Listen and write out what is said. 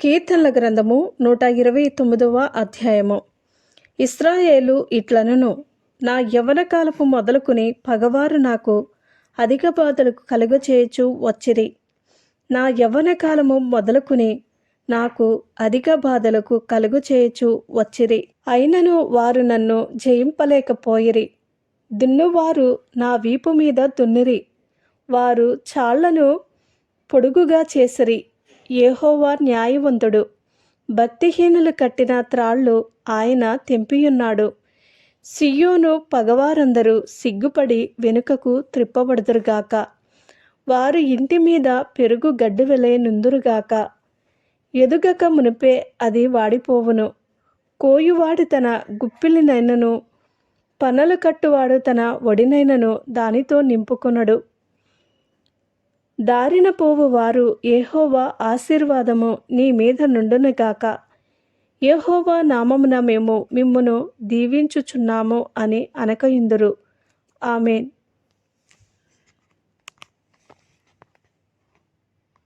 కీర్తనల గ్రంథము నూట ఇరవై తొమ్మిదవ అధ్యాయము. ఇస్రాయేలు ఇట్లనును నా యవ్వన కాలపు మొదలుకుని పగవారు నాకు అధిక బాధలకు కలుగచేయచు వచ్చిరి. నా యవ్వన కాలము మొదలుకుని నాకు అధిక బాధలకు కలుగు చేయచు వచ్చిరి. అయినను వారు నన్ను జయింపలేకపోయిరి. దున్నువారు నా వీపు మీద దున్నిరి. వారు చాళ్ళను పొడుగుగా చేసిరి. ఏహోవా న్యాయవంతుడు. భక్తిహీనులు కట్టిన త్రాళ్ళు ఆయన తెంపియున్నాడు. సియోను పగవారందరూ సిగ్గుపడి వెనుకకు త్రిప్పబడుదురుగాక వారు ఇంటి మీద పెరుగు గడ్డి వెలే నుందురుగాక ఎదుగక మునిపే అది వాడిపోవును. కోయువాడు తన గుప్పిలినైనను పనలు కట్టువాడు తన ఒడినైనను దానితో నింపుకొనడు. దారిన పోవు వారు ఏహోవా ఆశీర్వాదము నీ మీద నుండునుగాక ఏహోవా నామమున మేము మిమ్మును దీవించుచున్నాము అని అనకయుందురు. ఆమెన్.